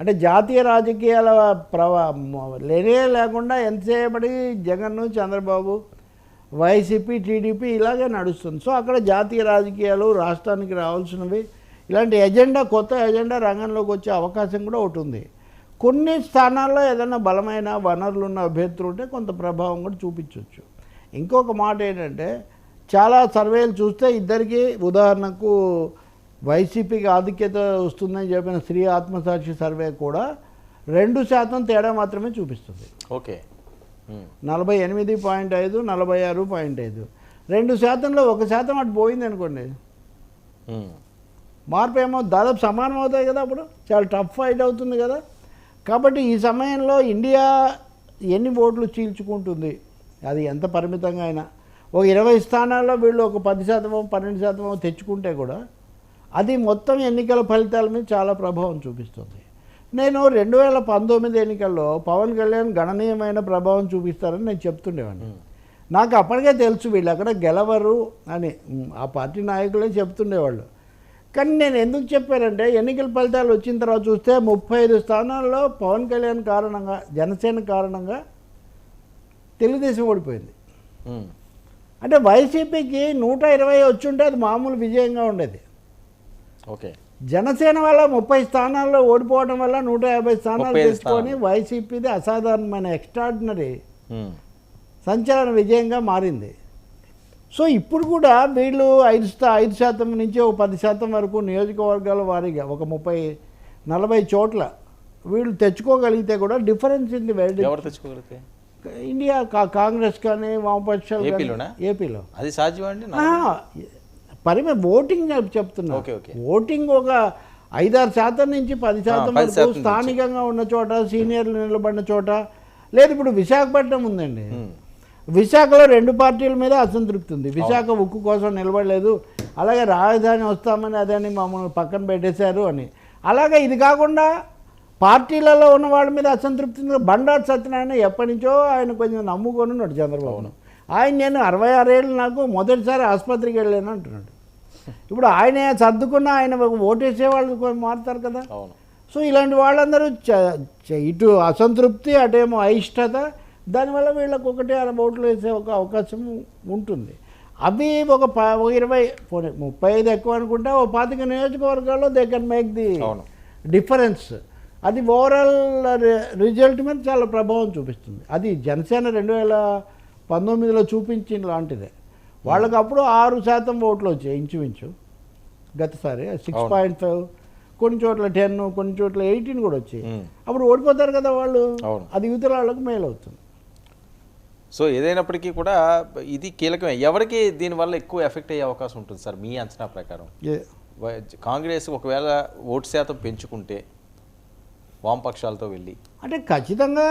అంటే జాతీయ రాజకీయాల ప్రవా లేనే లేకుండా ఎంతసేపటి జగన్ చంద్రబాబు వైసీపీ టీడీపీ ఇలాగే నడుస్తుంది. సో అక్కడ జాతీయ రాజకీయాలు రాష్ట్రానికి రావాల్సినవి. ఇలాంటి ఎజెండా కొత్త ఎజెండా రంగంలోకి వచ్చే అవకాశం కూడా ఒకటి ఉంది. కొన్ని స్థానాల్లో ఏదైనా బలమైన వనరులు ఉన్న అభ్యర్థులు ఉంటే కొంత ప్రభావం కూడా చూపించవచ్చు ఇంకొక మాట ఏంటంటే చాలా సర్వేలు చూస్తే ఇద్దరికి ఉదాహరణకు వైసీపీకి ఆధిక్యత వస్తుందని చెప్పిన స్త్రీ ఆత్మసాక్షి సర్వే కూడా రెండు శాతం తేడా మాత్రమే చూపిస్తుంది. ఓకే. నలభై ఎనిమిది పాయింట్ ఐదు నలభై ఆరు పాయింట్ ఐదు. రెండు శాతంలో ఒక శాతం అటు పోయింది అనుకోండి. మార్పు ఏమో దాదాపు సమానం అవుతాయి కదా అప్పుడు. చాలా టఫ్ ఫైట్ అవుతుంది కదా. కాబట్టి ఈ సమయంలో ఇండియా ఎన్ని ఓట్లు చీల్చుకుంటుంది? అది ఎంత పరిమితంగా అయినా. ఒక ఇరవై స్థానాల్లో వీళ్ళు ఒక పది శాతమో పన్నెండు శాతమో తెచ్చుకుంటే కూడా అది మొత్తం ఎన్నికల ఫలితాల మీద చాలా ప్రభావం చూపిస్తుంది. నేను రెండు వేల పంతొమ్మిది ఎన్నికల్లో పవన్ కళ్యాణ్ గణనీయమైన ప్రభావం చూపిస్తారని నేను చెప్తుండేవాడిని. నాకు అప్పటికే తెలుసు వీళ్ళు అక్కడ గెలవరు అని ఆ పార్టీ నాయకులే చెప్తుండేవాళ్ళు. కానీ నేను ఎందుకు చెప్పానంటే ఎన్నికల ఫలితాలు వచ్చిన తర్వాత చూస్తే ముప్పై ఐదు స్థానాల్లో పవన్ కళ్యాణ్ కారణంగా జనసేన కారణంగా తెలుగుదేశం ఓడిపోయింది. అంటే వైసీపీకి నూట ఇరవై వచ్చుంటే అది మామూలు విజయంగా ఉండేది. ఓకే. జనసేన వల్ల ముప్పై స్థానాల్లో ఓడిపోవడం వల్ల నూట యాభై స్థానాలు 35 తెచ్చుకొని వైసీపీది అసాధారణమైన ఎక్స్ట్రాడినరీ ఉమ్. సంచలన విజయంగా మారింది. సో ఇప్పుడు కూడా వీళ్ళు ఐదు ఐదు శాతం నుంచి ఒక పది శాతం వరకు నియోజకవర్గాల వారీగా ఒక ముప్పై నలభై చోట్ల వీళ్ళు తెచ్చుకోగలిగితే కూడా డిఫరెన్స్ ఇన్ ది వెరీ ఎవరు తెచ్చుకోగలిగితే? ఇండియా కా- కాంగ్రెస్ కానీ వామపక్షాలు? ఏపీలో. అది సాధ్యం అండి? పరిమే ఓటింగ్ చెప్- చెప్తున్నా. ఓటింగ్ ఒక ఐదారు శాతం నుంచి పది శాతం వరకు. స్థానికంగా ఉన్న చోట సీనియర్లు నిలబడిన చోట. లేదు ఇప్పుడు విశాఖపట్నం ఉందండి. విశాఖలో రెండు పార్టీల మీద అసంతృప్తి ఉంది. విశాఖ ఉక్కు కోసం నిలబడలేదు. అలాగే రాజధాని వస్తామని అదని మమ్మల్ని పక్కన పెట్టేశారు అని. అలాగే ఇది కాకుండా పార్టీలలో ఉన్న వాళ్ళ మీద అసంతృప్తి ఉంది. బండారు సత్యనారాయణ ఎప్పటి నుంచో ఆయన కొంచెం నమ్ముకొని ఉన్నాడు చంద్రబాబును. ఆయన నేను అరవై ఆరేళ్ళు నాకు మొదటిసారి ఆసుపత్రికి వెళ్ళాను అంటున్నాడు. ఇప్పుడు ఆయనే సర్దుకున్న ఆయన ఓటేసే వాళ్ళు మారుతారు కదా. సో ఇలాంటి వాళ్ళందరూ ఇటు అసంతృప్తి అటేమో అయిష్టత దానివల్ల వీళ్ళకి ఒకటి అర ఓట్లు వేసే ఒక అవకాశం ఉంటుంది. అవి ఒక ఇరవై ముప్పై ఐదు ఎక్కువ అనుకుంటే ఓ పాతిక నియోజకవర్గాల్లో they can make the difference అది ఓవరాల్ రిజల్ట్ మీద చాలా ప్రభావం చూపిస్తుంది. అది జనసేన రెండు వేల పంతొమ్మిదిలో చూపించిన లాంటిదే. వాళ్ళకి అప్పుడు ఆరు శాతం ఓట్లు వచ్చాయి ఇంచుమించు. గతసారి సిక్స్. పాయింట్ ఫైవ్ కొన్ని చోట్ల టెన్ కొన్ని చోట్ల ఎయిటీన్ కూడా వచ్చాయి. అప్పుడు ఓడిపోతారు కదా వాళ్ళు. అది యువతల వాళ్ళకి మేలు అవుతుంది సో ఏదైనప్పటికీ కూడా ఇది కీలకమే. ఎవరికి దీనివల్ల ఎక్కువ ఎఫెక్ట్ అయ్యే అవకాశం ఉంటుంది సార్ మీ అంచనా ప్రకారం? కాంగ్రెస్ ఒకవేళ ఓటు శాతం పెంచుకుంటే వామపక్షాలతో వెళ్ళి. అంటే ఖచ్చితంగా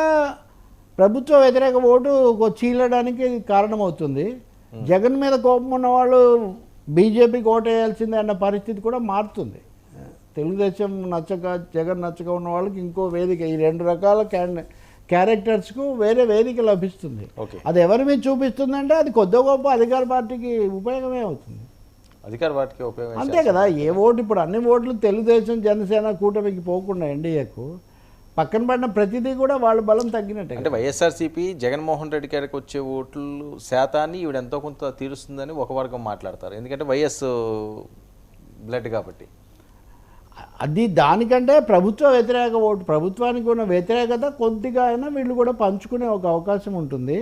ప్రభుత్వ వ్యతిరేక ఓటు చీలడానికి కారణమవుతుంది. జగన్ మీద కోపం ఉన్న వాళ్ళు బీజేపీకి ఓటు వేయాల్సిందే అన్న పరిస్థితి కూడా మారుతుంది. తెలుగుదేశం నచ్చక జగన్ నచ్చక ఉన్న వాళ్ళకి ఇంకో వేదిక ఈ రెండు రకాల క్యారెక్టర్స్కు వేరే వేదిక లభిస్తుంది. అది ఎవరి మీద చూపిస్తుందంటే అది కొద్ది గొప్ప అధికార పార్టీకి ఉపయోగమే అవుతుంది. అధికార పార్టీకి ఉపయోగం అంతే కదా. ఏ ఓటు ఇప్పుడు అన్ని ఓట్లు తెలుగుదేశం జనసేన కూటమికి పోకుండా ఎన్డీఏకు పక్కన పడిన ప్రతిదీ కూడా వాళ్ళ బలం తగ్గినట్టే అంటే వైఎస్ఆర్సీపీ జగన్మోహన్ రెడ్డి గారికి వచ్చే ఓట్లు శాతాన్ని ఈవిడ ఎంతో కొంత తీరుస్తుందని ఒక వర్గం మాట్లాడతారు. ఎందుకంటే వైఎస్ బ్లడ్ కాబట్టి. అది దానికంటే ప్రభుత్వ వ్యతిరేక ఓటు ప్రభుత్వానికి ఉన్న వ్యతిరేకత కొద్దిగా అయినా వీళ్ళు కూడా పంచుకునే ఒక అవకాశం ఉంటుంది.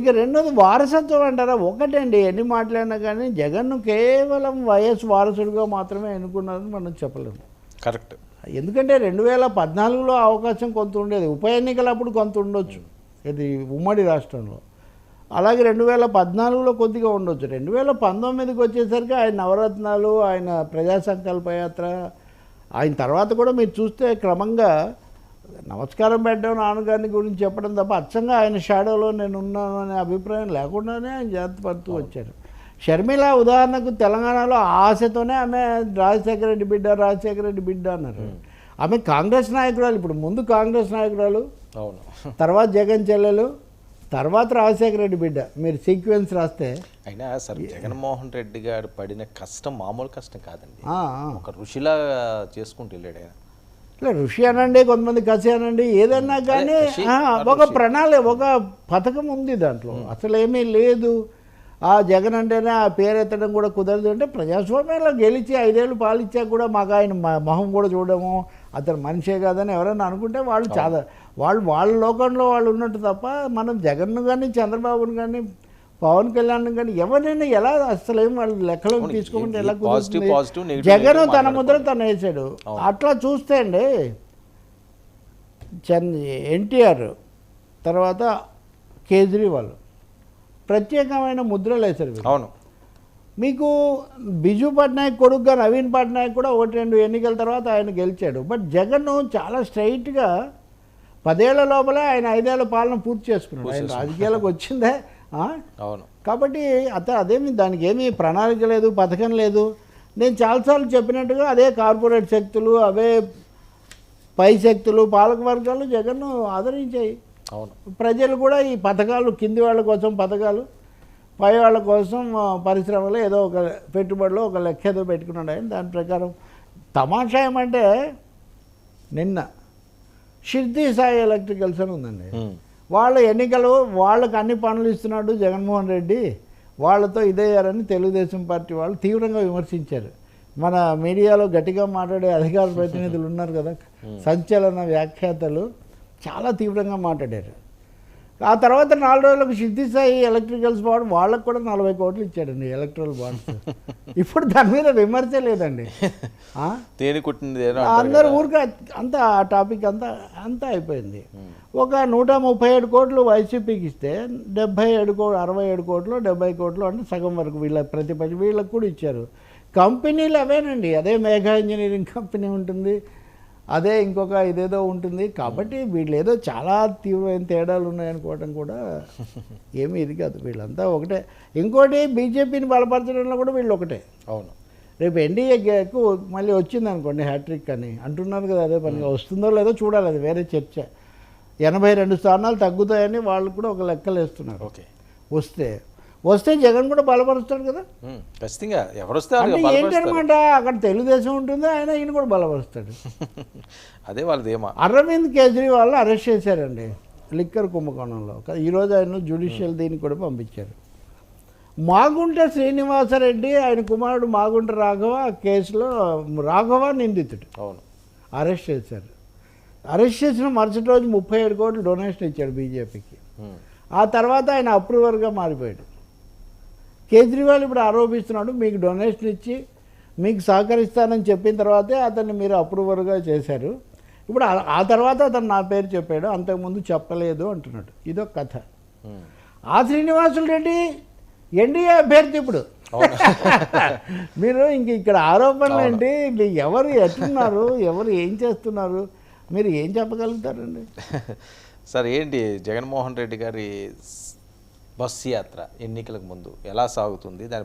ఇక రెండోది వారసత్వం అంటారా? ఒకటండి ఎన్ని మాట్లాడినా కానీ జగన్ను కేవలం వైఎస్ వారసుడిగా మాత్రమే ఎన్నుకున్నారని మనం చెప్పలేము. కరెక్ట్. ఎందుకంటే రెండు వేల పద్నాలుగులో అవకాశం కొంత ఉండేది. ఉప ఎన్నికలప్పుడు కొంత ఉండొచ్చు. ఇది ఉమ్మడి రాష్ట్రంలో. అలాగే రెండు వేల పద్నాలుగులో కొద్దిగా ఉండొచ్చు. రెండు వేల పంతొమ్మిదికి వచ్చేసరికి ఆయన నవరత్నాలు ఆయన ప్రజా సంకల్పయాత్ర ఆయన తర్వాత కూడా మీరు చూస్తే క్రమంగా నమస్కారం పెట్టడం నాన్నగారిని గురించి చెప్పడం తప్ప అచ్చంగా ఆయన షాడోలో నేను ఉన్నాను అనే అభిప్రాయం లేకుండానే ఆయన జాగ్రత్త పడుతూ వచ్చారు. షర్మిల ఉదాహరణకు తెలంగాణలో ఆశతోనే ఆమె రాజశేఖర రెడ్డి బిడ్డ రాజశేఖర రెడ్డి బిడ్డ అన్నారు. ఆమె కాంగ్రెస్ నాయకురాలు ఇప్పుడు ముందు కాంగ్రెస్ నాయకురాలు అవును. తర్వాత జగన్ చెల్లెలు తర్వాత రాజశేఖర రెడ్డి బిడ్డ. మీరు సీక్వెన్స్ రాస్తే. అయినా సార్ జగన్మోహన్ రెడ్డి గారు పడిన కష్టం మామూలు కష్టం కాదండి. ఒక ఋషిలా చేసుకుంటూ వెళ్ళాడు ఆయన. ఇలా ఋషి అనండి కొంతమంది కసి అనండి ఏదన్నా కానీ ఒక ప్రణాళిక ఒక పథకం ఉంది దాంట్లో. అసలు ఏమీ లేదు. ఆ జగన్ అంటేనే ఆ పేరు ఎత్తడం కూడా కుదరదు అంటే ప్రజాస్వామ్యంలో గెలిచి ఐదేళ్ళు పాలిచ్చాక కూడా మాకు ఆయన మొహం కూడా చూడము అతను మనిషే కాదని ఎవరైనా అనుకుంటే వాళ్ళు చాలా వాళ్ళు వాళ్ళ లోకంలో వాళ్ళు ఉన్నట్టు తప్ప మనం జగన్ను కానీ చంద్రబాబును కానీ పవన్ కళ్యాణ్ కానీ ఎవరినైనా ఎలా అసలు ఏం వాళ్ళు లెక్కలోకి తీసుకోమంటే ఇది ఎలా కుదురుతుంది? జగన్ తన ముద్ర తను వేసాడు. అట్లా చూస్తే అండి చంద్ ఎన్టీఆర్ తర్వాత కేజ్రీవాల్ ప్రత్యేకమైన ముద్రలు వేశారు. అవును. మీకు బిజు పట్నాయక్ కొడుకుగా నవీన్ పట్నాయక్ కూడా ఒకటి రెండు ఎన్నికల తర్వాత ఆయన గెలిచాడు. బట్ జగన్ చాలా స్ట్రైట్గా పదేళ్ళ లోపలే ఆయన ఐదేళ్ళ పాలన పూర్తి చేసుకున్నాడు. ఆయన రాజకీయాలకు వచ్చిందే? అవును. కాబట్టి అత అదేమి దానికి ఏమీ ప్రణాళిక లేదు పథకం లేదు. నేను చాలాసార్లు చెప్పినట్టుగా అదే కార్పొరేట్ శక్తులు అవే పై శక్తులు పాలక వర్గాలు జగన్ను ఆదరించాయి. ప్రజలు కూడా ఈ పథకాలు కింది వాళ్ళ కోసం పథకాలు పై వాళ్ళ కోసం పరిశ్రమలో ఏదో ఒక పెట్టుబడిలో ఒక లెక్క ఏదో పెట్టుకున్నాడు ఆయన. దాని ప్రకారం తమాషా ఏమంటే నిన్న షిర్దీ సాయి ఎలక్ట్రికల్స్ అని ఉందండి. వాళ్ళ ఎన్నికలు వాళ్ళకి అన్ని పనులు ఇస్తున్నాడు జగన్మోహన్ రెడ్డి. వాళ్ళతో ఇదయ్యారని తెలుగుదేశం పార్టీ వాళ్ళు తీవ్రంగా విమర్శించారు. మన మీడియాలో గట్టిగా మాట్లాడే అధికార ప్రతినిధులు ఉన్నారు కదా. సంచలన వ్యాఖ్యాతలు. చాలా తీవ్రంగా మాట్లాడారు. ఆ తర్వాత నాలుగు రోజులకు సిద్ధిసాయి ఎలక్ట్రికల్స్ బాండ్ వాళ్ళకు కూడా నలభై కోట్లు ఇచ్చాడండి ఎలక్ట్రల్ బాండ్స్. ఇప్పుడు దాని మీద విమర్శ లేదండి. అందరు. ఊరికే అంతా ఆ టాపిక్ అంతా అంతా అయిపోయింది. ఒక నూట ముప్పై ఏడు కోట్లు వైసీపీకి ఇస్తే డెబ్బై ఏడు కో అరవై ఏడు కోట్లు డెబ్బై కోట్లు అంటే సగం వరకు వీళ్ళ ప్రతిపక్ష వీళ్ళకి కూడా ఇచ్చారు. కంపెనీలు అవేనండి అదే మేఘా ఇంజనీరింగ్ కంపెనీ ఉంటుంది అదే ఇంకొక ఇదేదో ఉంటుంది. కాబట్టి వీళ్ళు ఏదో చాలా తీవ్రమైన తేడాలు ఉన్నాయనుకోవడం కూడా ఏమీ ఇది కాదు. వీళ్ళంతా ఒకటే. ఇంకోటి బీజేపీని బలపరచడంలో కూడా వీళ్ళు ఒకటే. అవును. రేపు ఎన్డీఏకు మళ్ళీ వచ్చింది అనుకోండి హ్యాట్రిక్ అని. అంటున్నారు కదా అదే పనిగా. వస్తుందో లేదో చూడాలి. అది వేరే చర్చ. ఎనభై రెండు స్థానాలు తగ్గుతాయని వాళ్ళు కూడా ఒక లెక్కలు వేస్తున్నారు ఓకే. వస్తే వస్తే జగన్ కూడా బలపరుస్తాడు కదా. ఖచ్చితంగా. ఎవరు వస్తే వాళ్ళు అంటే బలపరుస్తారు. ఏంటనమాట అక్కడ తెలుగుదేశం ఉంటుంది ఆయన ఈయన కూడా బలపరుస్తాడు. అదే వాళ్ళది ఏమా అరవింద్ కేజ్రీవాల్ అరెస్ట్ చేశారండి లిక్కర్ కుంభకోణంలో. ఈరోజు ఆయన జ్యుడిషియల్ దీనికి కూడా పంపించారు. మాగుంట శ్రీనివాసరెడ్డి ఆయన కుమారుడు మాగుంట రాఘవ కేసులో రాఘవ నిందితుడు. అవును. అరెస్ట్ చేశారు. అరెస్ట్ చేసిన మరుసటి రోజు ముప్పై ఏడు కోట్లు డొనేషన్ ఇచ్చాడు బీజేపీకి. ఆ తర్వాత ఆయన అప్రూవర్గా మారిపోయాడు. కేజ్రీవాల్ ఇప్పుడు ఆరోపిస్తున్నాడు మీకు డొనేషన్ ఇచ్చి మీకు సహకరిస్తానని చెప్పిన తర్వాతే అతన్ని మీరు అప్రూవర్గా చేశారు. ఇప్పుడు ఆ- తర్వాత అతను నా పేరు చెప్పాడు అంతకుముందు చెప్పలేదు అంటున్నాడు. ఇదొక కథ. ఉమ్. ఆ శ్రీనివాసులు రెడ్డి ఎన్డీఏ అభ్యర్థి ఇప్పుడు. మీరు ఇంక ఇక్కడ ఆరోపణలు ఏంటి? ఎవరు ఎట్లున్నారు ఎవరు ఏం చేస్తున్నారు? మీరు ఏం చెప్పగలుగుతారండి? సార్ ఏంటి? జగన్మోహన్ రెడ్డి గారి బస్సు యాత్ర ఎన్నికలకు ముందు ఎలా సాగుతుంది దాని